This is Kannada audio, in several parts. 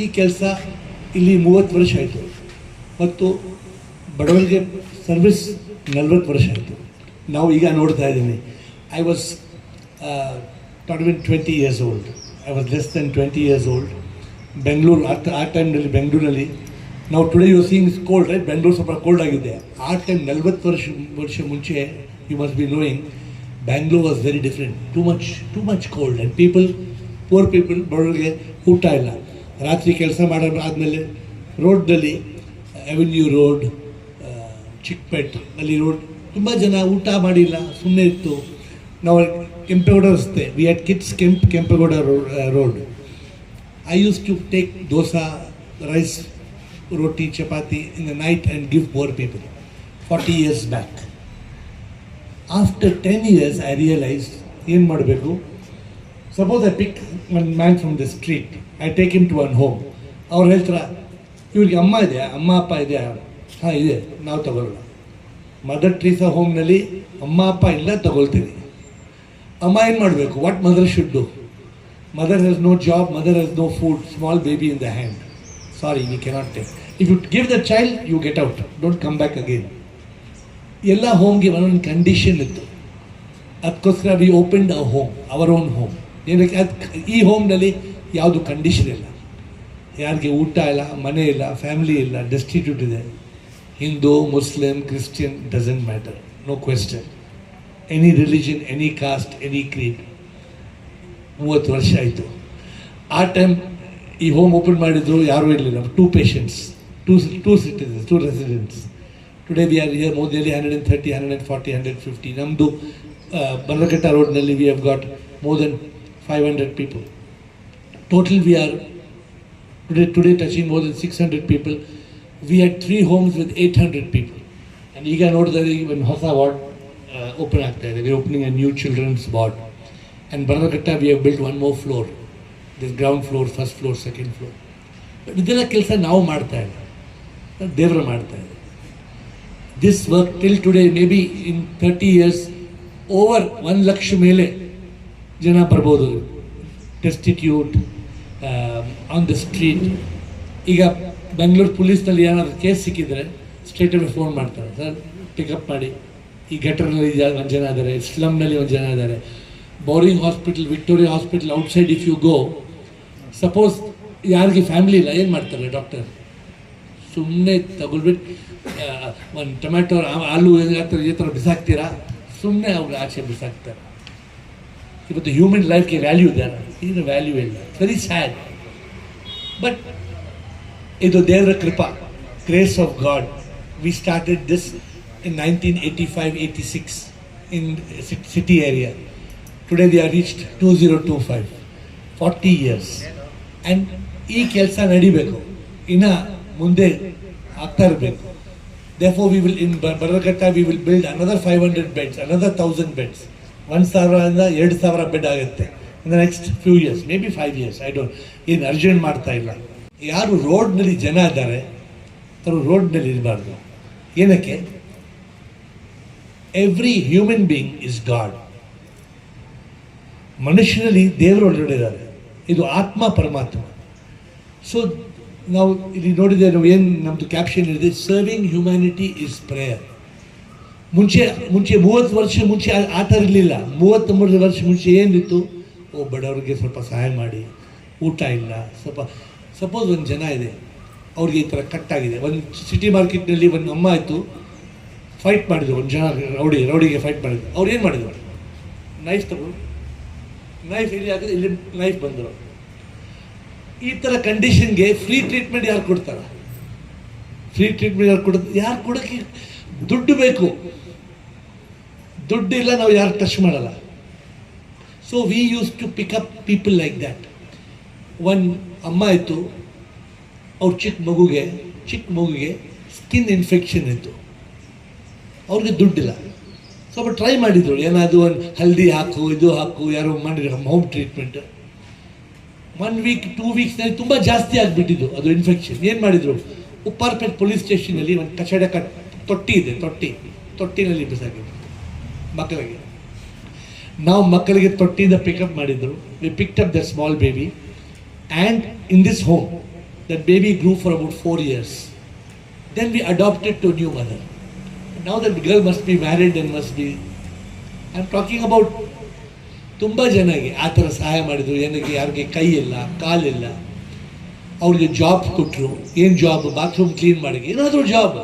ಈ ಕೆಲಸ ಇಲ್ಲಿ ಮೂವತ್ತು ವರ್ಷ ಆಯಿತು. ಮತ್ತು ಬಡವರಿಗೆ ಸರ್ವಿಸ್ ನಲ್ವತ್ತು ವರ್ಷ ಆಯಿತು. ನಾವು ಈಗ ನೋಡ್ತಾ ಇದ್ದೀನಿ I was not even twenty years old I was less than twenty years old Bengaluru ಆ ಆ ಟೈಮ್ನಲ್ಲಿ ಬೆಂಗಳೂರಲ್ಲಿ ನಾವು today you seeing cold right Bengaluru ಸ್ವಲ್ಪ ಕೋಲ್ಡ್ ಆಗಿದೆ. ಆ ಟೈಮ್ ನಲ್ವತ್ತು ವರ್ಷ ವರ್ಷ ಮುಂಚೆ you must be knowing Bangalore was very different too much too much cold and people poor people ಬಡವರಿಗೆ ಊಟ ಇಲ್ಲ. ರಾತ್ರಿ ಕೆಲಸ ಆದಮೇಲೆ ರೋಡ್ನಲ್ಲಿ ಅವೆನ್ಯೂ ರೋಡ್ ಚಿಕ್ಕಪೇಟ್ ಅಲ್ಲಿ ರೋಡ್ ತುಂಬ ಜನ ಊಟ ಮಾಡಿಲ್ಲ ಸುಮ್ಮನೆ ಇತ್ತು. ನಾವು ಕೆಂಪೇಗೌಡ ರಸ್ತೆ we had kids Kemp Kempegowda road I used to take dosa rice roti, chapati in the night and give poor people. 40 years back. After 10 years, I realized, ಏನು ಮಾಡಬೇಕು? Suppose I pick one man from the street I take him to one home ಅವ್ರು ಹೇಳ್ತಾರ, ಇವ್ರಿಗೆ ಅಮ್ಮ ಇದೆಯಾ? ಅಮ್ಮ, ಅಪ್ಪ ಇದೆಯಾ? ಹಾಂ, ಇದೆ, ನಾವು ತಗೊಳ್ಳೋಣ. ಮದರ್ ಟ್ರೀಸಾ ಹೋಮ್ನಲ್ಲಿ ಅಮ್ಮ, ಅಪ್ಪ ಇಲ್ಲ, ತಗೊಳ್ತೀನಿ. ಅಮ್ಮ ಏನು ಮಾಡಬೇಕು? What mother should do mother has no job mother has no food small baby in the hand sorry you cannot take if you give the child you get out don't come back again ಎಲ್ಲ ಹೋಮ್ಗೆ ಒಂದೊಂದು ಕಂಡೀಷನ್ ಇತ್ತು. ಅದಕ್ಕೋಸ್ಕರ we opened a home our own home ಏನಕ್ಕೆ ಅದು ಈ ಹೋಮ್ನಲ್ಲಿ ಯಾವುದು ಕಂಡೀಷನ್ ಇಲ್ಲ. ಯಾರಿಗೆ ಊಟ ಇಲ್ಲ, ಮನೆ ಇಲ್ಲ ಫ್ಯಾಮಿಲಿ ಇಲ್ಲ ಡೆಸ್ಟಿಟ್ಯೂಟ್ ಇದೆ. Hindu, Muslim, Christian doesn't matter no question any religion any caste any creed ಮೂವತ್ತು ವರ್ಷ ಆಯಿತು. ಆ ಟೈಮ್ ಈ ಹೋಮ್ ಓಪನ್ ಮಾಡಿದ್ರು ಯಾರೂ ಇರಲಿಲ್ಲ. Two patients two two citizens two residents today we are year ದೆಲಿ hundred and thirty hundred and forty hundred fifty Bannerghatta ಬನ್ನಘಟ್ಟ ರೋಡ್ನಲ್ಲಿ we have got more than five hundred people Total we are today today touching more then six hundred people we had three homes with eight hundred people and ಈಗ ನೋಡಿದ್ರೆ ಒಂದು ಹೊಸ ವಾರ್ಡ್ ಓಪನ್ ಆಗ್ತಾ ಇದೆ we opening a new children's ward And Baranakatta, we have built one more floor. This ground floor, first floor, second floor. But ಇದೆಲ್ಲ ಕೆಲಸ ನಾವು ಮಾಡ್ತಾ ಇಲ್ಲ ದೇವರು ಮಾಡ್ತಾ ಇದೆ this work till today may be in thirty years over ಒಂದು ಲಕ್ಷ ಮೇಲೆ ಜನ ಬರ್ಬೋದು ಡೆಸ್ಟಿಟ್ಯೂಟ್ ಆನ್ ದ ಸ್ಟ್ರೀಟ್ ಈಗ ಬೆಂಗಳೂರು ಪೊಲೀಸ್ನಲ್ಲಿ ಏನಾದರೂ ಕೇಸ್ ಸಿಕ್ಕಿದರೆ ಸ್ಟ್ರೇಟ್ ಅವೇ ಫೋನ್ ಮಾಡ್ತಾರೆ, ಸರ್ ಪಿಕಪ್ ಮಾಡಿ. ಈ ಗಟರ್ನಲ್ಲಿ ಒಂದು ಜನ ಇದ್ದಾರೆ ಸ್ಲಮ್ನಲ್ಲಿ ಒಂದು ಜನ ಇದ್ದಾರೆ Bowring hospital Victoria hospital outside if you go suppose ಯಾರಿಗೆ ಫ್ಯಾಮಿಲಿ ಇಲ್ಲ, ಏನು ಮಾಡ್ತಾರೆ ಡಾಕ್ಟರ್ ಸುಮ್ಮನೆ ತಗೊಳ್ಬಿಟ್ಟು ಒಂದು ಟೊಮ್ಯಾಟೊ ಆಲೂ ಏನಾಗ್ತಾರೆ ಈ ಥರ ಬಿಸಾಕ್ತೀರಾ? ಸುಮ್ಮನೆ ಅವ್ರಿಗೆ ಆಚೆ ಬಿಸಾಕ್ತಾರೆ. ಇವತ್ತು ಹ್ಯೂಮನ್ ಲೈಫ್ಗೆ ವ್ಯಾಲ್ಯೂ ಇದೆ ಏನು ವ್ಯಾಲ್ಯೂ ಇಲ್ಲ. ವೆರಿ ಸ್ಯಾಡ್ ಬಟ್ ಇದು ದೇವರ ಕೃಪಾ. Grace of God we started this in nineteen eighty five eighty six in city area today they are reached two zero two five forty years and ಈ ಕೆಲಸ ನಡಿಬೇಕು. ಇನ್ನು ಮುಂದೆ ಆಗ್ತಾ ಇರಬೇಕು. Therefore we will in Baragatta we will build another five hundred beds another thousand beds ಒಂದು ಸಾವಿರದಿಂದ ಎರಡು ಸಾವಿರ ಬೆಡ್ ಆಗುತ್ತೆ in next few years may be five years I don't ಏನು ಅರ್ಜೆಂಟ್ ಮಾಡ್ತಾ ಇಲ್ಲ. ಯಾರು ರೋಡ್ನಲ್ಲಿ ಜನ ಇದ್ದಾರೆ, ಅವರು ರೋಡ್ನಲ್ಲಿ ಇರಬಾರ್ದು. ಏನಕ್ಕೆ? Every human being is God ಮನುಷ್ಯನಲ್ಲಿ ದೇವರು ಒಳಗಡೆ ಇದು ಆತ್ಮ ಪರಮಾತ್ಮ. ಸೊ ನಾವು ಇಲ್ಲಿ ನೋಡಿದ್ರೆ ನಾವು ಏನು ನಮ್ಮದು ಕ್ಯಾಪ್ಷನ್ ಇದೆ ಸರ್ವಿಂಗ್ ಹ್ಯೂಮ್ಯಾನಿಟಿ ಇಸ್ ಪ್ರೇಯರ್ ಮುಂಚೆ ಮುಂಚೆ ಮೂವತ್ತು ವರ್ಷ ಮುಂಚೆ ಆ- ಥರ ಇರಲಿಲ್ಲ. ಮೂವತ್ತೊಂಬತ್ತು ವರ್ಷ ಮುಂಚೆ ಏನಿತ್ತು? ಓ, ಬಡವ್ರಿಗೆ ಸ್ವಲ್ಪ ಸಹಾಯ ಮಾಡಿ. ಊಟ ಇಲ್ಲ. ಸ್ವಲ್ಪ ಸಪೋಸ್ ಒಂದು ಜನ ಇದೆ. ಅವ್ರಿಗೆ ಈ ಥರ ಕಟ್ಟಾಗಿದೆ ಒಂದು ಸಿಟಿ ಮಾರ್ಕೆಟ್ನಲ್ಲಿ ಒಂದು ಅಮ್ಮ ಆಯಿತು ಫೈಟ್ ಮಾಡಿದ್ರು. ಒಂದು ಜನ ರೌಡಿ, ರೌಡಿಗೆ ಫೈಟ್ ಮಾಡಿದ್ರು. ಅವ್ರು ಏನು ಮಾಡಿದ್ರು? ನೈಫ್ ತಗೊಂಡು ನೈಫ್ ಇಲ್ಲಿ ಆಗಿದೆ ಇಲ್ಲಿ ನೈಫ್ ಬಂದರು. ಈ ಥರ ಕಂಡೀಷನ್ಗೆ ಫ್ರೀ ಟ್ರೀಟ್ಮೆಂಟ್ ಯಾರು ಕೊಡ್ತಾರೆ? ಫ್ರೀ ಟ್ರೀಟ್ಮೆಂಟ್ ಯಾರು ಕೊಡ್ತಾರೆ ಯಾರು ಕೊಡೋಕ್ಕೆ ದುಡ್ಡು ಬೇಕು. ದುಡ್ಡು ಇಲ್ಲ, ನಾವು ಯಾರು ಟಚ್ ಮಾಡಲ್ಲ. So we used to pick up people like that one ಅಮ್ಮ ಇತ್ತು, ಅವ್ರ ಚಿಕ್ಕ ಮಗುಗೆ ಚಿಕ್ಕ ಮಗುಗೆ ಸ್ಕಿನ್ ಇನ್ಫೆಕ್ಷನ್ ಇತ್ತು. ಅವ್ರಿಗೆ ದುಡ್ಡಿಲ್ಲ. ಸ್ವಲ್ಪ ಟ್ರೈ ಮಾಡಿದ್ರು, ಏನಾದರೂ ಒಂದು ಹಲ್ದಿ ಹಾಕು, ಇದು ಹಾಕು, ಯಾರೋ ಮಾಡಿದ್ರು home treatment one week two ವೀಕ್ಸ್ನಲ್ಲಿ ತುಂಬ ಜಾಸ್ತಿ ಆಗಿಬಿಟ್ಟಿದ್ದು, ಅದು ಇನ್ಫೆಕ್ಷನ್ ಏನು ಮಾಡಿದರು? ಉಪ್ಪಾರ್ಪೇಟ್ ಪೊಲೀಸ್ ಸ್ಟೇಷನಲ್ಲಿ ಒಂದು ಕಚಡ ಕಟ್ ತೊಟ್ಟಿ ಇದೆ, ತೊಟ್ಟಿ. ತೊಟ್ಟಿನಲ್ಲಿ ಬಿಸಾಕಿದ್ರು ಮಕ್ಕಳಿಗೆ. ನಾವು ಮಕ್ಕಳಿಗೆ ತೊಟ್ಟಿಯಿಂದ ಪಿಕಪ್ ಮಾಡಿದ್ರು we picked up the small baby and in this home the baby grew for about four years then we adopted to new mother ನಾವು that girl must be married and must be I am talking about ತುಂಬ ಜನಗೆ ಆ ಥರ ಸಹಾಯ ಮಾಡಿದರು. ಏನಕ್ಕೆ? ಯಾರಿಗೆ ಕೈ ಇಲ್ಲ, ಕಾಲಿಲ್ಲ. ಅವ್ರಿಗೆ ಜಾಬ್ ಕೊಟ್ಟರು ಏನು ಜಾಬ್ ಬಾತ್ರೂಮ್ ಕ್ಲೀನ್ ಮಾಡಿ ಏನಾದರೂ ಜಾಬ್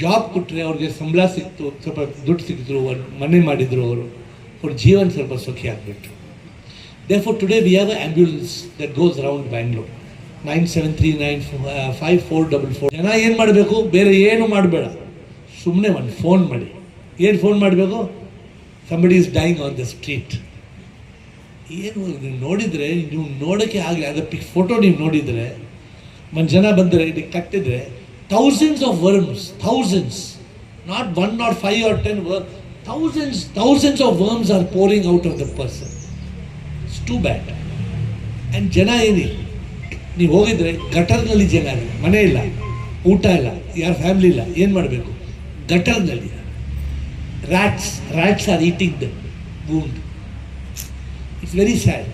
ಜಾಬ್ ಕೊಟ್ಟರೆ ಅವ್ರಿಗೆ ಸಂಬಳ ಸಿಕ್ತು, ಸ್ವಲ್ಪ ದುಡ್ಡು ಸಿಕ್ಕಿದ್ರು, ಅವರು ಮನೆ ಮಾಡಿದ್ರು ಅವರು, ಅವ್ರ ಜೀವನ ಸ್ವಲ್ಪ ಸುಖಿ ಆಗಿಬಿಟ್ರು. Therefore today we have ambulance that goes round Bangalore nine seven three nine five four double four ಜನ ಏನು ಮಾಡಬೇಕು? ಬೇರೆ ಏನು ಮಾಡಬೇಡ. ಸುಮ್ಮನೆ ಒಂದು ಫೋನ್ ಮಾಡಿ. ಏನು ಫೋನ್ ಮಾಡಬೇಕು? Somebody is dying on the street ಏನು ನೀವು ನೋಡಿದರೆ, ನೀವು ನೋಡೋಕ್ಕೆ ಆಗಲಿ ಅದಕ್ಕೆ ಫೋಟೋ ನೀವು ನೋಡಿದರೆ, ಒಂದು ಜನ ಬಂದರೆ ಇದಕ್ಕೆ ಕಟ್ಟಿದರೆ thousands of worms thousands not one not five or ten were thousands thousands of worms are pouring out of the person it's too bad and ಜನ ಏನಿ ನೀವು ಹೋಗಿದ್ರೆ ಗಟರ್ನಲ್ಲಿ ಜನ ಇಲ್ಲ ಮನೆ ಇಲ್ಲ ಊಟ ಇಲ್ಲ ಯಾರ ಫ್ಯಾಮಿಲಿ ಇಲ್ಲ ಏನು ಮಾಡಬೇಕು ಗಟರ್ನಲ್ಲಿ rats rats are eating the wound it's very sad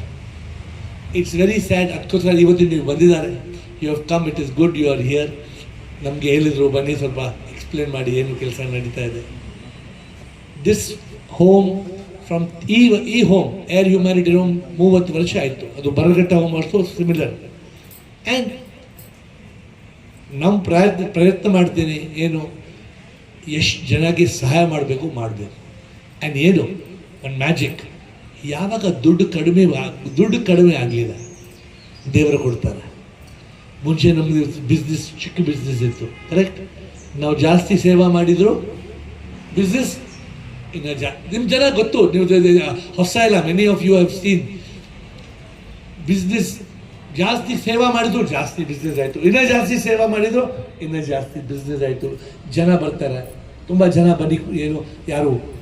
it's very sad ಅದಕ್ಕೋಸ್ಕರ ಇವತ್ತು ನೀವು ಬಂದಿದ್ದಾರೆ you have come it is good you are here ನಮಗೆ ಹೇಳಿದರು, ಬನ್ನಿ ಸ್ವಲ್ಪ ಎಕ್ಸ್ಪ್ಲೇನ್ ಮಾಡಿ ಏನು ಕೆಲಸ ನಡೀತಾ ಇದೆ. ದಿಸ್ ಹೋಮ್ ಫ್ರಮ್ ಈ ಈ ಹೋಮ್ ಏರ್ ಹ್ಯುಮ್ಯಾನಿಟಿ ಹೋಮ್ ಮೂವತ್ತು ವರ್ಷ ಆಯಿತು. ಅದು ಬರಗಟ್ಟ ಹೋಮ್ ಅಷ್ಟು ಸಿಮಿಲರ್ ಆ್ಯಂಡ್ ನಮ್ಮ ಪ್ರಯತ್ನ ಪ್ರಯತ್ನ ಮಾಡ್ತೀನಿ, ಏನು, ಎಷ್ಟು ಜನಕ್ಕೆ ಸಹಾಯ ಮಾಡಬೇಕು ಮಾಡಬೇಕು ಆ್ಯಂಡ್ ಏನು, ಒಂದು ಮ್ಯಾಜಿಕ್ ಯಾವಾಗ ದುಡ್ಡು ಕಡಿಮೆ ದುಡ್ಡು ಕಡಿಮೆ ಆಗಲಿಲ್ಲ, ದೇವರು ಕೊಡ್ತಾರೆ. ಮುಂಚೆ ನಮ್ಮದು ಬಿಸ್ನೆಸ್ ಚಿಕ್ಕ ಬಿಸ್ನೆಸ್ ಇತ್ತು. ಕರೆಕ್ಟ್ ನಾವು ಜಾಸ್ತಿ ಸೇವಾ ಮಾಡಿದ್ರು ಬಿಸ್ನೆಸ್ ಇನ್ನು ಜಾ ನಿಮ್ಮ ಜನ ಗೊತ್ತು, ನೀವು ದ- ದ- ಹೊಸ ಇಲ್ಲ many of you have seen business ಜಾಸ್ತಿ ಸೇವಾ ಮಾಡಿದ್ರು, ಜಾಸ್ತಿ ಬಿಸ್ನೆಸ್ ಆಯಿತು. ಇನ್ನೂ ಜಾಸ್ತಿ ಸೇವಾ ಮಾಡಿದ್ರು, ಇನ್ನೂ ಜಾಸ್ತಿ ಬಿಸ್ನೆಸ್ ಆಯಿತು. ಜನ ಬರ್ತಾರೆ. ತುಂಬ ಜನ ಬನ್ನಿ, ಏನು, ಯಾರು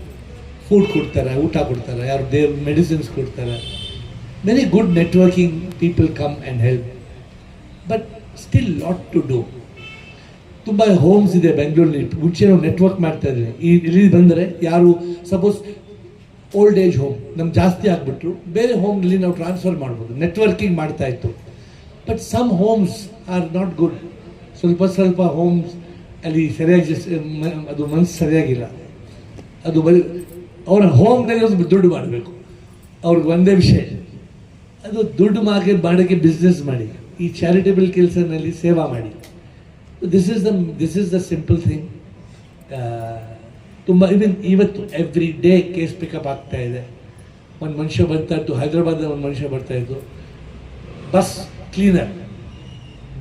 ಫುಡ್ ಕೊಡ್ತಾರೆ, ಊಟ ಕೊಡ್ತಾರೆ, ಯಾರು ದೇವ್ ಮೆಡಿಸಿನ್ಸ್ ಕೊಡ್ತಾರೆ. Very good networking people come and help but still lot to do ತುಂಬ ಹೋಮ್ಸ್ ಇದೆ ಬೆಂಗಳೂರಲ್ಲಿ ಮುಂಚೆ ನಾವು ನೆಟ್ವರ್ಕ್ ಮಾಡ್ತಾ ಇದ್ವಿ ಈ ಇಲ್ಲಿ ಬಂದರೆ ಯಾರು ಸಪೋಸ್ ಓಲ್ಡ್ ಏಜ್ ಹೋಮ್ ನಮ್ಗೆ ಜಾಸ್ತಿ ಆಗಿಬಿಟ್ರು. ಬೇರೆ ಹೋಮ್ನಲ್ಲಿ ನಾವು ಟ್ರಾನ್ಸ್ಫರ್ ಮಾಡ್ಬೋದು. ನೆಟ್ವರ್ಕಿಂಗ್ ಮಾಡ್ತಾ ಇತ್ತು. But some homes are not good ಸ್ವಲ್ಪ ಸ್ವಲ್ಪ ಹೋಮ್ಸ್ ಅಲ್ಲಿ ಸರಿಯಾಗಿ ಅದು ಮನಸ್ಸು ಸರಿಯಾಗಿಲ್ಲ. ಅದು ಬರೀ ಅವರ ಹೋಮ್ನಲ್ಲಿ ದುಡ್ಡು ಮಾಡಬೇಕು. ಅವ್ರಿಗೆ ಒಂದೇ ವಿಷಯ. ಅದು ದುಡ್ಡು ಮಾಡಿ ಮಾಡೋಕ್ಕೆ ಬಿಸ್ನೆಸ್ ಮಾಡಿ. ಈ ಚಾರಿಟೇಬಲ್ ಕೆಲಸನಲ್ಲಿ ಸೇವಾ ಮಾಡಿ. This is the this is the simple thing ತುಂಬ ಇವನ್ ಇವತ್ತು ಎವ್ರಿ ಡೇ ಕೇಸ್ ಪಿಕಪ್ ಆಗ್ತಾ ಇದೆ. ಒಂದು ಮನುಷ್ಯ ಬರ್ತಾ ಇತ್ತು ಒಂದು ಮನುಷ್ಯ ಬರ್ತಾ ಇತ್ತು ಬಸ್ ಕ್ಲೀನರ್.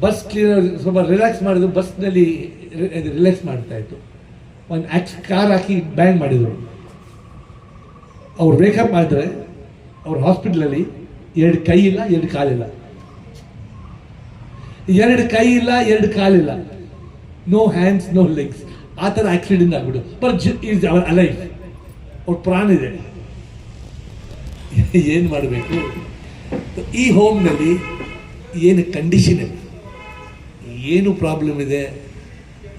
ಬಸ್ ಕ್ಲೀನರ್ ಸ್ವಲ್ಪ ರಿಲ್ಯಾಕ್ಸ್ ಮಾಡಿದ್ರು, ಬಸ್ನಲ್ಲಿ ರಿಲ್ಯಾಕ್ಸ್ ಮಾಡ್ತಾ ಇತ್ತು. ಒಂದು ಆಕ್ಸ್, ಕಾರ್ ಹಾಕಿ ಬ್ಯಾನ್ ಮಾಡಿದರು. ಅವ್ರು ಬ್ರೇಕಪ್ ಮಾಡಿದ್ರೆ ಅವ್ರ ಹಾಸ್ಪಿಟ್ಲಲ್ಲಿ ಎರಡು ಕೈ ಇಲ್ಲ, ಎರಡು ಕಾಲಿಲ್ಲ. ಎರಡು ಕೈ ಇಲ್ಲ, ಎರಡು ಕಾಲಿಲ್ಲ ನೋ ಹ್ಯಾಂಡ್ಸ್ ನೋ ಲೆಗ್ಸ್ ಆ ಥರ ಆಕ್ಸಿಡೆಂಟ್ ಆಗ್ಬಿಡು. ಬಟ್ ಈಸ್ ಅವರ್ ಅಲೈಫ್ ಅವ್ರ ಪ್ರಾಣ ಇದೆ. ಏನು ಮಾಡಬೇಕು? ಈ ಹೋಮ್ನಲ್ಲಿ ಏನು ಕಂಡೀಷನ್ ಇದೆ ಏನು ಪ್ರಾಬ್ಲಮ್ ಇದೆ?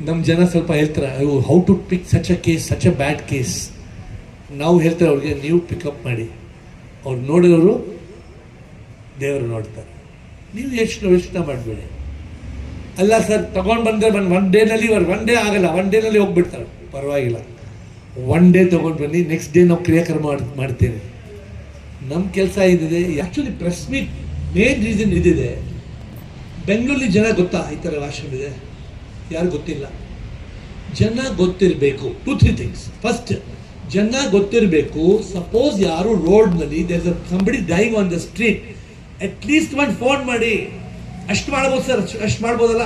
ನಮ್ಮ ಜನ ಸ್ವಲ್ಪ ಹೇಳ್ತಾರೆ how to pick such a case such a bad case ನಾವು ಹೇಳ್ತಾರೆ ಅವ್ರಿಗೆ, ನೀವು ಪಿಕಪ್ ಮಾಡಿ. ಅವ್ರು ನೋಡಿದವರು ದೇವರು ನೋಡ್ತಾರೆ. ನೀವು ಎಷ್ಟು ಯೋಚನೆ ಮಾಡಬೇಡಿ. ಅಲ್ಲ ಸರ್, ತಗೊಂಡು ಬಂದರೆ ಬಂದು ಒನ್ ಡೇನಲ್ಲಿ ಒನ್ ಡೇ ಆಗಲ್ಲ ಒನ್ ಡೇನಲ್ಲಿ ಹೋಗ್ಬಿಡ್ತಾರೆ. ಪರವಾಗಿಲ್ಲ. ಒನ್ ಡೇ ತೊಗೊಂಡು ಬನ್ನಿ ನೆಕ್ಸ್ಟ್ ಡೇ ನಾವು ಕ್ರಿಯಾಕರ್ಮ ಮಾಡ್, ಮಾಡ್ತೇವೆ. ನಮ್ಮ ಕೆಲಸ ಇದಿದೆ actually press meet main reason ಇದಿದೆ. ಬೆಂಗಳೂರಲ್ಲಿ ಜನ ಗೊತ್ತಾ ಈ ಥರ ಇದೆ? ಯಾರು ಗೊತ್ತಿಲ್ಲ. ಜನ ಗೊತ್ತಿರಬೇಕು ಟು ತ್ರೀ ಥಿಂಗ್ಸ್ ಫಸ್ಟ್ ಜನ ಗೊತ್ತಿರಬೇಕು ಸಪೋಸ್ ಯಾರು ರೋಡ್ನಲ್ಲಿ there somebody dying on the street at least ಒಂದು ಫೋನ್ ಮಾಡಿ. ಅಷ್ಟು ಮಾಡ್ಬೋದು ಸರ್, ಅಷ್ಟು ಮಾಡ್ಬೋದಲ್ಲ?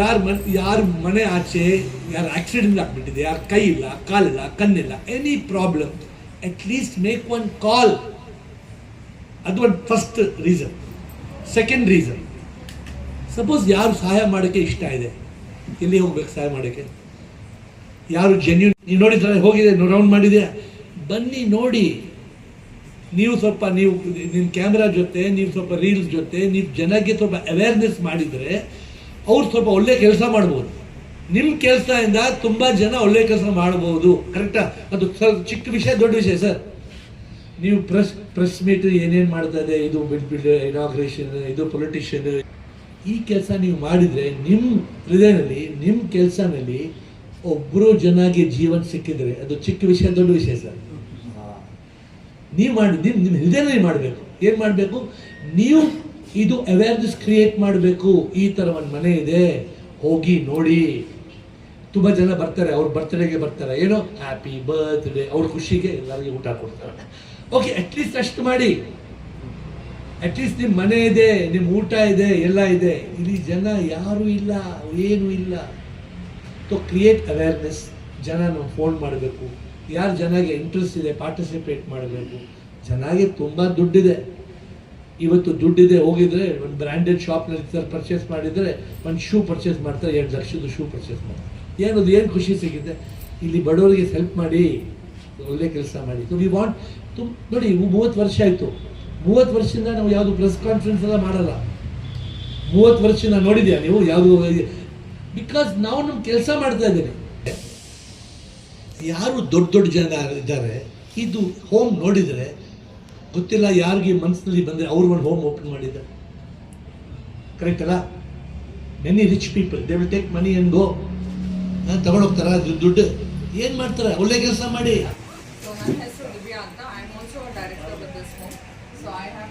ಯಾರು ಮನೆ ಯಾರು ಮನೆ ಆಚೆ ಯಾರು ಆಕ್ಸಿಡೆಂಟ್ ಆಗ್ಬಿಟ್ಟಿದೆ, ಯಾರು ಕೈ ಇಲ್ಲ ಕಾಲಿಲ್ಲ ಕಣ್ಣಿಲ್ಲ any problem at least make one call ಅದು ಒಂದು first reason second reason suppose ಯಾರು ಸಹಾಯ ಮಾಡೋಕ್ಕೆ ಇಷ್ಟ ಇದೆ ಎಲ್ಲಿ ಹೋಗ್ಬೇಕು ಸಹಾಯ ಮಾಡೋಕ್ಕೆ? ಯಾರು ಜೆನ್ಯೂನ್ ನೀವು ನೋಡಿದ್ರೆ ಹೋಗಿದೆ ರೌಂಡ್ ಮಾಡಿದೆ, ಬನ್ನಿ ನೋಡಿ. ನೀವು ಸ್ವಲ್ಪ ನೀವು ನಿಮ್ಮ ಕ್ಯಾಮ್ರಾ ಜೊತೆ, ನೀವು ಸ್ವಲ್ಪ ರೀಲ್ಸ್ ಜೊತೆ, ನೀವು ಜನಕ್ಕೆ ಸ್ವಲ್ಪ ಅವೇರ್ನೆಸ್ ಮಾಡಿದರೆ ಅವ್ರು ಸ್ವಲ್ಪ ಒಳ್ಳೆ ಕೆಲಸ ಮಾಡ್ಬೋದು. ನಿಮ್ಮ ಕೆಲಸದಿಂದ ತುಂಬ ಜನ ಒಳ್ಳೆ ಕೆಲಸ ಮಾಡ್ಬೋದು. ಕರೆಕ್ಟಾ ಅದು ಸರ್, ಚಿಕ್ಕ ವಿಷಯ, ದೊಡ್ಡ ವಿಷಯ ಸರ್. ನೀವು ಪ್ರೆಸ್ ಪ್ರೆಸ್ ಮೀಟ್ ಏನೇನು ಮಾಡ್ತಾ ಇದೆ ಇದು ಬಿಟ್ಬಿಟ್ಟು ಇನಾಗ್ರೇಷನ್ ಇದು ಪೊಲಿಟಿಷಿಯನ್ ಈ ಕೆಲಸ ನೀವು ಮಾಡಿದರೆ ನಿಮ್ಮ ಹೃದಯದಲ್ಲಿ ನಿಮ್ಮ ಕೆಲಸನಲ್ಲಿ ಒಬ್ಬರು ಜನಗೆ ಜೀವನ ಸಿಕ್ಕಿದರೆ, ಅದು ಚಿಕ್ಕ ವಿಷಯ, ದೊಡ್ಡ ವಿಷಯ ಸರ್. ನೀವು ಮಾಡಿ ನಿಮ್ಮ ನಿಮ್ಮ ಹೃದಯದಲ್ಲಿ ಮಾಡಬೇಕು. ಏನು ಮಾಡಬೇಕು? ನೀವು ಇದು ಅವೇರ್ನೆಸ್ ಕ್ರಿಯೇಟ್ ಮಾಡಬೇಕು. ಈ ಥರ ಒಂದು ಮನೆ ಇದೆ. ಹೋಗಿ ನೋಡಿ. ತುಂಬ ಜನ ಬರ್ತಾರೆ, ಅವ್ರ ಬರ್ತ್ಡೇಗೆ ಬರ್ತಾರೆ. ಏನೋ ಹ್ಯಾಪಿ ಬರ್ತ್ಡೇ ಅವ್ರ ಖುಷಿಗೆ ಎಲ್ಲರಿಗೆ ಊಟ ಕೊಡ್ತಾರೆ. ಓಕೆ ಅಟ್ಲೀಸ್ಟ್ ಅಷ್ಟು ಮಾಡಿ. ಅಟ್ಲೀಸ್ಟ್ ನಿಮ್ಮ ಮನೆ ಇದೆ ನಿಮ್ಮ ಊಟ ಇದೆ, ಎಲ್ಲ ಇದೆ. ಇಲ್ಲಿ ಜನ ಯಾರೂ ಇಲ್ಲ, ಏನೂ ಇಲ್ಲ. ಸೊ ಕ್ರಿಯೇಟ್ ಅವೇರ್ನೆಸ್ ಜನ ನಾವು ಫೋನ್ ಮಾಡಬೇಕು. ಯಾರು ಜನಗೆ ಇಂಟ್ರೆಸ್ಟ್ ಇದೆ ಪಾರ್ಟಿಸಿಪೇಟ್ ಮಾಡಬೇಕು? ಜನಗೆ ತುಂಬ ದುಡ್ಡಿದೆ. ಇವತ್ತು ದುಡ್ಡಿದೆ, ಹೋಗಿದ್ರೆ ಒಂದು ಬ್ರ್ಯಾಂಡೆಡ್ ಶಾಪ್ನಲ್ಲಿ ಪರ್ಚೇಸ್ ಮಾಡಿದರೆ ಒಂದು ಶೂ ಪರ್ಚೇಸ್ ಮಾಡ್ತಾರೆ, ಎರಡು ಲಕ್ಷದ ಶೂ ಪರ್ಚೇಸ್ ಮಾಡ್ತಾರೆ. ಏನದು ಏನು ಖುಷಿ ಸಿಗುತ್ತೆ? ಇಲ್ಲಿ ಬಡವರಿಗೆ ಹೆಲ್ಪ್ ಮಾಡಿ, ಒಳ್ಳೆ ಕೆಲಸ ಮಾಡಿ. ವಿ ವಾಂಟ್ ತುಂಬ ನೋಡಿ ಮೂವತ್ತು ವರ್ಷ ಆಯಿತು. ಮೂವತ್ತು ವರ್ಷದಿಂದ ನಾವು ಯಾವುದು ಪ್ರೆಸ್ ಕಾನ್ಫರೆನ್ಸ್ ಎಲ್ಲ ಮಾಡಲ್ಲ. ಮೂವತ್ತು ವರ್ಷ ನಾನು ನೋಡಿದ್ಯಾ ನೀವು? ಯಾವುದು ಬಿಕಾಸ್ ನಾವು ನಮ್ಮ ಕೆಲಸ ಮಾಡ್ತಾ ಇದ್ದೀವಿ ಯಾರು ದೊಡ್ಡ ದೊಡ್ಡ ಜನ ಇದ್ದಾರೆ ಇದು ಹೋಮ್ ನೋಡಿದರೆ ಗೊತ್ತಿಲ್ಲ ಯಾರಿಗೆ ಮನಸ್ಸಿನಲ್ಲಿ ಬಂದರೆ ಅವ್ರು ಒಂದು ಹೋಮ್ ಓಪನ್ ಮಾಡಿದ್ದಾರೆ. ಕರೆಕ್ಟ್ ಅಲ್ಲ? Many rich people they will take money and go ತಗೊಂಡೋಗ್ತಾರ ದುಡ್ಡು. ಏನು ಮಾಡ್ತಾರೆ? ಒಳ್ಳೆ ಕೆಲಸ ಮಾಡಿ. So ನನ್ನ ಹೆಸರು my ಅಂತ I am also a director is this home so I have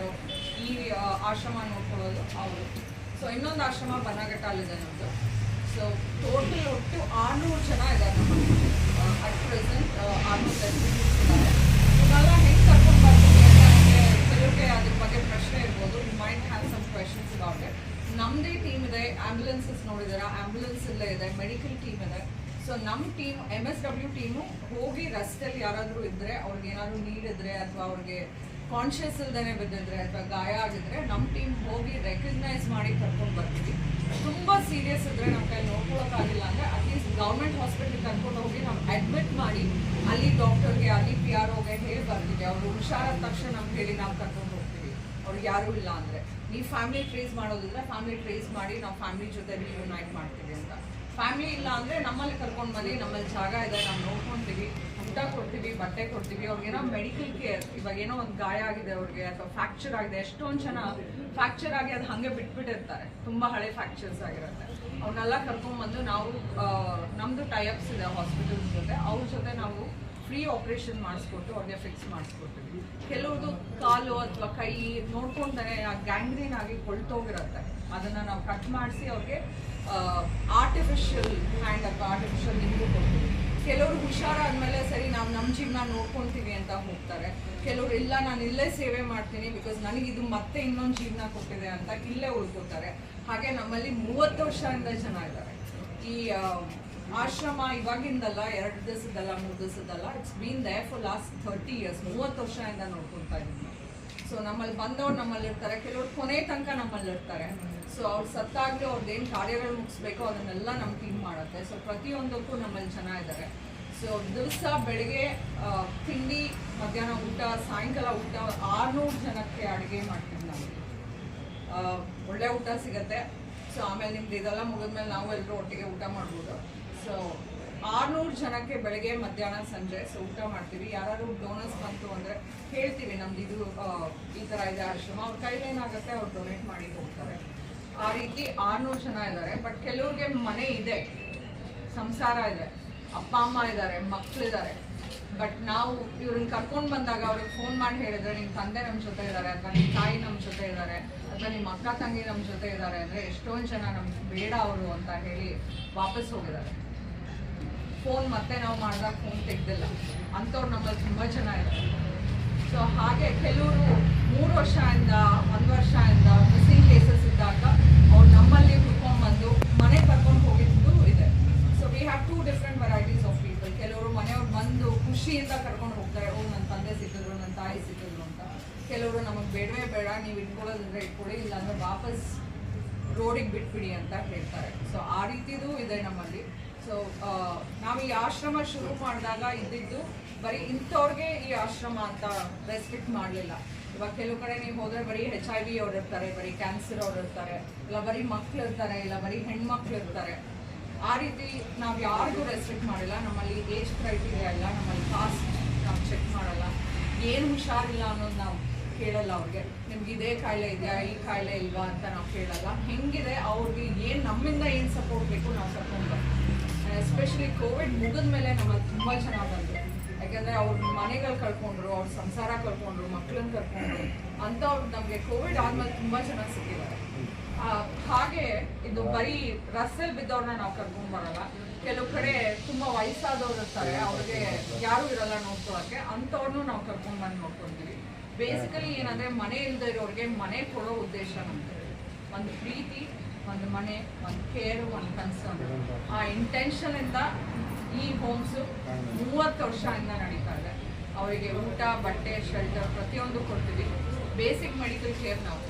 of ಈ ಆ, ಆಶ್ರಮ ನೋಡ್ಕೊಳ್ಳೋದು. ಅವರು ಸೊ ಇನ್ನೊಂದು ಆಶ್ರಮ ಬನ್ನಘಟ್ಟಲ್ಲಿದೆ ನಮ್ಮದು ಸೊ ಟೋಟಲ್ ಒಟ್ಟು ಆರುನೂರು ಜನ ಇದ್ದಾರೆ ಅಟ್ ಪ್ರೆಸೆಂಟ್ ಆರುನೂರು ರೆಸಿಡೆಂಟ್ಸ್ ಇದ್ದಾರೆ. ಇವೆಲ್ಲ ಹೆಂಗೆ ಕರ್ಕೊಂಡು ಬರ್ತೀವಿ ಅಂತ ಅದ್ರ ಬಗ್ಗೆ ಪ್ರಶ್ನೆ ಇರ್ಬೋದು. You mind have some questions about it ನಮ್ಮದೇ ಟೀಮ್ ಇದೆ ಆ್ಯಂಬುಲೆನ್ಸಸ್ ನೋಡಿದಾರೆ ಆ್ಯಂಬುಲೆನ್ಸ್ ಇಲ್ಲೇ ಇದೆ ಮೆಡಿಕಲ್ ಟೀಮ್ ಇದೆ. ಸೊ ನಮ್ಮ team M S W team ಹೋಗಿ ರಸ್ತೆಯಲ್ಲಿ ಯಾರಾದರೂ ಇದ್ದರೆ ಅವ್ರಿಗೆ ಏನಾದರೂ ನೀಡಿದ್ರೆ ಅಥವಾ ಅವ್ರಿಗೆ ಕಾನ್ಷಿಯಸ್ ಇಲ್ದೇ ಬಿದ್ದಿದ್ರೆ, ಅಥವಾ ಗಾಯ ಆಗಿದ್ರೆ ನಮ್ಮ ಟೀಮ್ ಹೋಗಿ ರೆಕಗ್ನೈಸ್ ಮಾಡಿ ಕರ್ಕೊಂಡು ಬರ್ತೀವಿ. ತುಂಬ ಸೀರಿಯಸ್ ಇದ್ರೆ ನಮ್ಮ ಕೈ ನೋಡ್ಕೊಳಕ್ಕಾಗಿಲ್ಲ ಅಂದ್ರೆ ಅಟ್ಲೀಸ್ಟ್ ಗೌರ್ಮೆಂಟ್ ಹಾಸ್ಪಿಟಲ್ ಕರ್ಕೊಂಡು ಹೋಗಿ ನಾವು ಅಡ್ಮಿಟ್ ಮಾಡಿ ಅಲ್ಲಿ ಡಾಕ್ಟರ್ಗೆ ಅಲ್ಲಿ ಪಿ ಆರ್ ಓಗೆ ಹೇಳಿ ಬರ್ತೀವಿ ಅವರು ಹುಷಾರಾದ ತಕ್ಷಣ ನಮ್ಗೆ ಹೇಳಿ ನಾವು ಕರ್ಕೊಂಡು ಹೋಗ್ತೀವಿ. ಅವ್ರಿಗೆ ಯಾರೂ ಇಲ್ಲ ಅಂದ್ರೆ. ನೀವು ಫ್ಯಾಮಿಲಿ ಟ್ರೇಸ್ ಮಾಡೋದಿದ್ರೆ ಫ್ಯಾಮಿಲಿ ಟ್ರೇಸ್ ಮಾಡಿ ನಾವು ಫ್ಯಾಮಿಲಿ ಜೊತೆ ಯುನೈಟ್ ಮಾಡ್ತೀವಿ ಅಂತ. ಫ್ಯಾಮಿಲಿ ಇಲ್ಲ ಅಂದ್ರೆ ನಮ್ಮಲ್ಲಿ ಕರ್ಕೊಂಡು ಬನ್ನಿ, ನಮ್ಮಲ್ಲಿ ಜಾಗ ಇದೆ, ನಾವು ನೋಡ್ಕೊಂತೀವಿ. ಊಟ ಕೊಡ್ತೀವಿ, ಬಟ್ಟೆ ಕೊಡ್ತೀವಿ. ಅವ್ರಿಗೇನೋ ಮೆಡಿಕಲ್ ಕೇರ್ ಇವಾಗ ಏನೋ ಒಂದು ಗಾಯ ಆಗಿದೆ ಅವ್ರಿಗೆ ಅಥವಾ ಫ್ರ್ಯಾಕ್ಚರ್ ಆಗಿದೆ, ಎಷ್ಟೊಂದು ಜನ ಫ್ರ್ಯಾಕ್ಚರ್ ಆಗಿ ಅದು ಹಾಗೆ ಬಿಟ್ಬಿಟ್ಟಿರ್ತಾರೆ. ತುಂಬ ಹಳೆ ಫ್ರ್ಯಾಕ್ಚರ್ಸ್ ಆಗಿರುತ್ತೆ. ಅವ್ರನ್ನೆಲ್ಲ ಕರ್ಕೊಂಡ್ಬಂದು ನಾವು ನಮ್ಮದು ಟೈಅಪ್ಸ್ ಇದೆ ಹಾಸ್ಪಿಟಲ್ಸ್ ಜೊತೆ. ಅವ್ರ ಜೊತೆ ನಾವು ಫ್ರೀ ಆಪರೇಷನ್ ಮಾಡಿಸ್ಕೊಟ್ಟು ಅವ್ರಿಗೆ ಫಿಕ್ಸ್ ಮಾಡಿಸ್ಕೊಡ್ತೀವಿ. ಕೆಲವ್ರದ್ದು ಕಾಲು ಅಥವಾ ಕೈ ನೋಡ್ಕೊಂಡೇ ಗ್ಯಾಂಗ್ರೀನ್ ಆಗಿ ಕೊಳ್ತೋಗಿರುತ್ತೆ. ಅದನ್ನ ನಾವು ಕಟ್ ಮಾಡಿಸಿ ಅವ್ರಿಗೆ ಆರ್ಟಿಫಿಷಿಯಲ್ ಹ್ಯಾಂಡ್ ಅಥವಾ ಆರ್ಟಿಫಿಷಿಯಲ್ ನಿಂಬು ಕೊಡ್ತೀವಿ. ಹುಷಾರಾದ್ಮೇಲೆ ಸರಿ ನಾವು ನಮ್ಮ ಜೀವನ ನೋಡ್ಕೊಳ್ತೀವಿ ಅಂತ ಹೋಗ್ತಾರೆ. ಕೆಲವರು, ಇಲ್ಲ, ನಾನು ಇಲ್ಲೇ ಸೇವೆ ಮಾಡ್ತೀನಿ ಬಿಕಾಸ್ ನನಗೆ ಇದು ಮತ್ತೆ ಇನ್ನೊಂದು ಜೀವನ ಕೊಟ್ಟಿದೆ ಅಂತ ಇಲ್ಲೇ ಉಳ್ಕೋತಾರೆ. ಹಾಗೆ ನಮ್ಮಲ್ಲಿ ಮೂವತ್ತು ವರ್ಷದಿಂದ ಜನ ಇದ್ದಾರೆ. ಈ ಆಶ್ರಮ ಇವಾಗಿಂದಲ್ಲ, ಎರಡು ದಿವಸದಲ್ಲ ಮೂರು ದಿವಸದಲ್ಲ it's been they for last thirty years ಮೂವತ್ತು ವರ್ಷದಿಂದ ನೋಡ್ಕೊತಾ ಇದ್ದೀನಿ. ಸೊ ನಮ್ಮಲ್ಲಿ ಬಂದವ್ರು ನಮ್ಮಲ್ಲಿ ಇರ್ತಾರೆ. ಕೆಲವ್ರು ಕೊನೆ ತನಕ ನಮ್ಮಲ್ಲಿ ಇರ್ತಾರೆ. ಸೊ ಅವ್ರು ಸತ್ತಾಗ್ಲೂ ಅವ್ರದ್ದು ಏನು ಕಾರ್ಯಗಳು ಮುಗಿಸ್ಬೇಕೋ ಅದನ್ನೆಲ್ಲ ನಮ್ಮ ಟೀಮ್ ಮಾಡುತ್ತೆ. ಸೊ ಪ್ರತಿಯೊಂದಕ್ಕೂ ನಮ್ಮಲ್ಲಿ ಜನ ಇದ್ದಾರೆ. ಸೊ ದಿವಸ ಬೆಳಿಗ್ಗೆ ತಿಂಡಿ, ಮಧ್ಯಾಹ್ನ ಊಟ, ಸಾಯಂಕಾಲ ಊಟ, ಆರುನೂರು ಜನಕ್ಕೆ ಅಡುಗೆ ಮಾಡ್ತೀವಿ ನಾವು ಒಳ್ಳೆ ಊಟ ಸಿಗತ್ತೆ. ಸೊ ಆಮೇಲೆ ನಿಮ್ದು ಇದೆಲ್ಲ ಮುಗಿದ್ಮೇಲೆ ನಾವು ಎಲ್ಲರೂ ಒಟ್ಟಿಗೆ ಊಟ ಮಾಡ್ಬೋದು. ಸೊ ಆರ್ನೂರು ಜನಕ್ಕೆ ಬೆಳಗ್ಗೆ, ಮಧ್ಯಾಹ್ನ, ಸಂಜೆ ಸೊ ಊಟ ಮಾಡ್ತೀವಿ. ಯಾರು ಡೋನರ್ಸ್ ಬಂತು ಅಂದರೆ ಹೇಳ್ತೀವಿ, ನಮ್ದು ಇದು ಈ ಥರ ಇದೆ ಆಶ್ರಮ. ಅವ್ರ ಕೈಲಿ ಏನಾಗುತ್ತೆ ಅವ್ರು ಡೊನೇಟ್ ಮಾಡಿ ಹೋಗ್ತಾರೆ ಆ ರೀತಿ ಆರ್ನೂರು ಜನ ಇದ್ದಾರೆ. ಬಟ್ ಕೆಲವ್ರಿಗೆ ಮನೆ ಇದೆ. ಸಂಸಾರ ಇದೆ. ಅಪ್ಪ, ಅಮ್ಮ ಇದ್ದಾರೆ ಮಕ್ಕಳಿದ್ದಾರೆ ಬಟ್ ನಾವು ಇವ್ರನ್ನ ಕರ್ಕೊಂಡು ಬಂದಾಗ ಅವ್ರಿಗೆ ಫೋನ್ ಮಾಡಿ ಹೇಳಿದ್ರೆ ನಿಮ್ಮ ತಂದೆ ನಮ್ಮ ಜೊತೆ ಇದ್ದಾರೆ ಅಥವಾ ನಿಮ್ಮ ತಾಯಿ ನಮ್ಮ ಜೊತೆ ಇದ್ದಾರೆ ಅಥವಾ ನಿಮ್ಮ ಅಕ್ಕ ತಂಗಿ ನಮ್ಮ ಜೊತೆ ಇದ್ದಾರೆ ಅಂದರೆ ಎಷ್ಟೊಂದು ಜನ ನಮ್ಗೆ ಬೇಡ ಅವರು ಅಂತ ಹೇಳಿ ವಾಪಸ್ ಹೋಗಿದ್ದಾರೆ. ಫೋನ್ ಮತ್ತೆ ನಾವು ಮಾಡಿದಾಗ ಫೋನ್ ತೆಗ್ದಿಲ್ಲ. ಅಂಥವ್ರು ನಮ್ಮಲ್ಲಿ ತುಂಬ ಜನ ಇದ್ದಾರೆ ಸೊ ಹಾಗೆ ಕೆಲವರು ಮೂರು ವರ್ಷದಿಂದ, ಒಂದು ವರ್ಷದಿಂದ ಮಿಸ್ಸಿಂಗ್ ಕೇಸಸ್ ಇದ್ದಾಗ ಅವ್ರು ನಮ್ಮಲ್ಲಿ ಹುಡ್ಕೊಂಡ್ಬಂದು ಮನೆ ಕರ್ಕೊಂಡು ಹೋಗಿದ್ದು we have two different varieties of people ಕೆಲವರು ಮನೆಯವ್ರು ಬಂದು ಖುಷಿಯಿಂದ ಕರ್ಕೊಂಡು ಹೋಗ್ತಾರೆ, ಓ ನನ್ನ ತಂದೆ ಸಿಕ್ಕಿದ್ರು ನನ್ನ ತಾಯಿ ಸಿಕ್ಕಿದ್ರು ಅಂತ. ಕೆಲವರು ನಮಗೆ ಬೇಡವೇ ಬೇಡ, ನೀವು ಇಟ್ಕೊಳ್ಳೋದಿದ್ರೆ ಇಟ್ಕೊಳ್ಳಿ ಇಲ್ಲಾಂದ್ರೆ ವಾಪಸ್ ರೋಡಿಗೆ ಬಿಟ್ಬಿಡಿ ಅಂತ ಹೇಳ್ತಾರೆ. ಸೊ ಆ ರೀತಿದು ಇದೆ ನಮ್ಮಲ್ಲಿ. ಸೊ ನಾವು ಈ ಆಶ್ರಮ ಶುರು ಮಾಡಿದಾಗ ಇದ್ದಿದ್ದು ಬರೀ ಇಂಥವ್ರಿಗೆ ಈ ಆಶ್ರಮ ಅಂತ ರೆಸ್ಟ್ರಿಕ್ಟ್ ಮಾಡಲಿಲ್ಲ. ಇವಾಗ ಕೆಲವು ಕಡೆ ನೀವು ಹೋದರೆ ಬರೀ ಹೆಚ್ ಐ ವಿ ಅವ್ರು ಇರ್ತಾರೆ, ಬರೀ ಕ್ಯಾನ್ಸರ್ ಅವ್ರು ಇರ್ತಾರೆ, ಇಲ್ಲ ಬರೀ ಮಕ್ಳು ಇರ್ತಾರೆ, ಇಲ್ಲ ಬರೀ ಹೆಣ್ಮಕ್ಳು ಇರ್ತಾರೆ. ಆ ರೀತಿ ನಾವು ಯಾರಿಗೂ ರೆಸ್ಟ್ರಿಕ್ಟ್ ಮಾಡಿಲ್ಲ. ನಮ್ಮಲ್ಲಿ ಏಜ್ ಕ್ರೈಟೀರಿಯಾ ಇಲ್ಲ. ನಮ್ಮಲ್ಲಿ ಕಾಸ್ಟ್ ನಾವು ಚೆಕ್ ಮಾಡಲ್ಲ. ಏನು ಹುಷಾರಿಲ್ಲ ಅನ್ನೋದು ನಾವು ಕೇಳಲ್ಲ ಅವ್ರಿಗೆ. ನಿಮ್ಗೆ ಇದೇ ಕಾಯಿಲೆ ಇದೆಯಾ? ಈ ಕಾಯಿಲೆ ಇಲ್ವಾ ಅಂತ ನಾವು ಕೇಳಲ್ಲ. ಹೆಂಗಿದೆ? ಅವ್ರಿಗೆ ಏನು ನಮ್ಮಿಂದ ಏನು ಸಪೋರ್ಟ್ ಬೇಕು ನಾವು ಸಪೋರ್ಟ್ ಬರ್ತೀವಿ ಎಸ್ಪೆಷಲಿ ಕೋವಿಡ್ ಮುಗಿದ ಮೇಲೆ ನಮ್ಮಲ್ಲಿ ತುಂಬ ಚೆನ್ನಾಗಿ ಬಂದರು. ಯಾಕೆಂದರೆ ಅವ್ರ ಮನೆಗಳು ಕಳ್ಕೊಂಡ್ರು, ಅವ್ರ ಸಂಸಾರ ಕಳ್ಕೊಂಡ್ರು ಮಕ್ಕಳನ್ನ ಕಳ್ಕೊಂಡ್ರು ಅಂಥವ್ರು ನಮಗೆ ಕೋವಿಡ್ ಆದಮೇಲೆ ತುಂಬ ಚೆನ್ನಾಗಿ ಸಿಕ್ಕಿದ್ದಾರೆ. ಹಾಗೆ ಇದು ಬರೀ ರಸ್ತೆಲ್ ಬಿದ್ದವ್ರನ್ನ ನಾವು ಕರ್ಕೊಂಡ್ ಬರಲ್ಲ. ಕೆಲವು ಕಡೆ ತುಂಬಾ ವಯಸ್ಸಾದವ್ರು ಇರ್ತಾರೆ, ಅವ್ರಿಗೆ ಯಾರು ಇರಲ್ಲ ನೋಡ್ಕೊಳಕ್ಕೆ. ಅಂತವ್ರನ್ನು ನಾವು ಕರ್ಕೊಂಡ್ ಬಂದು ನೋಡ್ಕೊಂತೀವಿ. ಬೇಸಿಕಲಿ ಏನಂದ್ರೆ ಮನೆ ಇಲ್ಲದೆ ಇರೋರಿಗೆ ಮನೆ ಕೊಡೋ ಉದ್ದೇಶ ನಮ್ದು. ಒಂದು ಪ್ರೀತಿ, ಒಂದು ಮನೆ, ಒಂದು ಕೇರ್ ಒಂದು ಕನ್ಸರ್ನ್ ಆ ಇಂಟೆನ್ಷನ್ ಇಂದ ಈ ಹೋಮ್ಸ್ ಮೂವತ್ತು ವರ್ಷದಿಂದ ನಡೀತಾ ಇದೆ. ಅವರಿಗೆ ಊಟ, ಬಟ್ಟೆ ಶೆಲ್ಟರ್ ಪ್ರತಿಯೊಂದು ಕೊಡ್ತೀವಿ. ಬೇಸಿಕ್ ಮೆಡಿಕಲ್ ಕೇರ್ ನಾವು